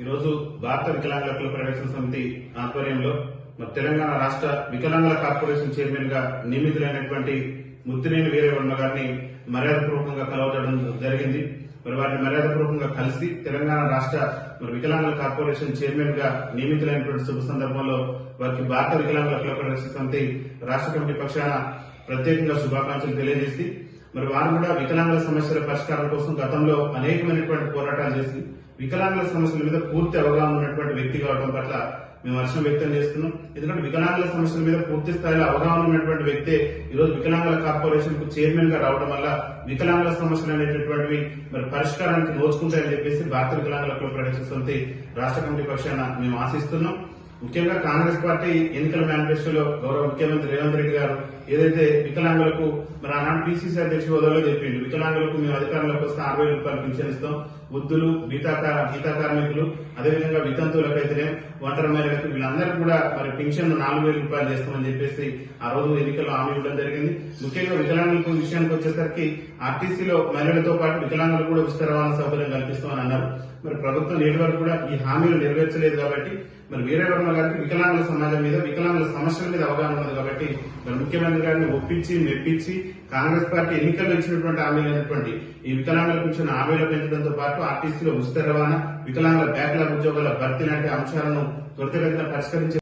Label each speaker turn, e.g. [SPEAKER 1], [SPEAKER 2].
[SPEAKER 1] ఈరోజు భారత వికలాంగుల కుల పరిరక్షణ సమితి ఆధ్వర్యంలో మరి తెలంగాణ రాష్ట్ర వికలాంగుల కార్పొరేషన్ చైర్మన్గా నియమితులైనటువంటి ముత్తినేని వీరేవర్మ గారిని మర్యాదపూర్వకంగా కలవడం జరిగింది. మరి వారిని మర్యాదపూర్వకంగా కలిసి తెలంగాణ రాష్ట్ర మరి వికలాంగుల కార్పొరేషన్ చైర్మన్గా నియమితులైనటువంటి శుభ సందర్భంలో వారికి భారత వికలాంగుల కుల ప్రవేశ సమితి రాష్ట్ర కమిటీ పక్షాన ప్రత్యేకంగా శుభాకాంక్షలు తెలియజేసి మరి వారు కూడా వికలాంగుల సమస్యల పరిష్కారం కోసం గతంలో అనేకమైనటువంటి పోరాటాలు చేసి వికలాంగుల సమస్యల మీద పూర్తి అవగాహన ఉన్నటువంటి వ్యక్తి కావడం పట్ల మేము హర్షం వ్యక్తం చేస్తున్నాం. ఎందుకంటే వికలాంగుల సమస్యల మీద పూర్తి స్థాయిలో అవగాహన ఉన్నటువంటి వ్యక్తే ఈరోజు వికలాంగుల కార్పొరేషన్కు చైర్మన్గా రావడం వల్ల వికలాంగుల సమస్యలు అనేటటువంటివి మరి పరిష్కారానికి నోచుకుంటాయని చెప్పేసి భారత వికలాంగుల కుల సమితి రాష్ట్ర కమిటీ పక్షాన మేము ఆశిస్తున్నాం. ముఖ్యంగా కాంగ్రెస్ పార్టీ ఎన్నికల మేనిఫెస్టోలో గౌరవ ముఖ్యమంత్రి రేవంత్ రెడ్డి గారు ఏదైతే వికలాంగులకు మరి ఆనాడు పిసిసి అధ్యక్షుడు హోదాలో చెప్పిండు వికలాంగులకు మేము అధికారంలోకి వస్తే అరవై రూపాయలు పింఛన్ ఇస్తాం. వృద్ధులు గీతాకార గీతా కార్మికులు అదేవిధంగా వితంతువులకైతేనే ఒంటరి మహిళలకు వీళ్ళందరూ కూడా మరి పింఛన్ నాలుగు వేల రూపాయలు చేస్తామని చెప్పేసి ఆ రోజు ఎన్నికల్లో హామీ ఇవ్వడం జరిగింది. ముఖ్యంగా వికలాంగులకు విషయానికి వచ్చేసరికి ఆర్టీసీలో మహిళలతో పాటు వికలాంగులకు కూడా ఉచిత రవాణా సౌకర్యం కల్పిస్తామని అన్నారు. మరి ప్రభుత్వం నేటి వరకు కూడా ఈ హామీలు నెరవేర్చలేదు కాబట్టి మరి వీరవర్మ గారికి వికలాంగుల సమాజం మీద వికలాంగుల సమస్యల మీద అవగాహన ఉన్నది కాబట్టి మరి ముఖ్యమంత్రి గారిని ఒప్పించి మెప్పించి కాంగ్రెస్ పార్టీ ఎన్నికల్లో ఇచ్చినటువంటి హామీలైనటువంటి ఈ వికలాంగులకు ఇచ్చిన హామీలు పెంచడంతో పాటు ఆర్టీసీలో ఉచిత రవాణా వికలాంగుల బ్యాక్లాగ్ ఉద్యోగాల భర్తీ లాంటి అంశాలను త్వరితగతిన పరిష్కరించే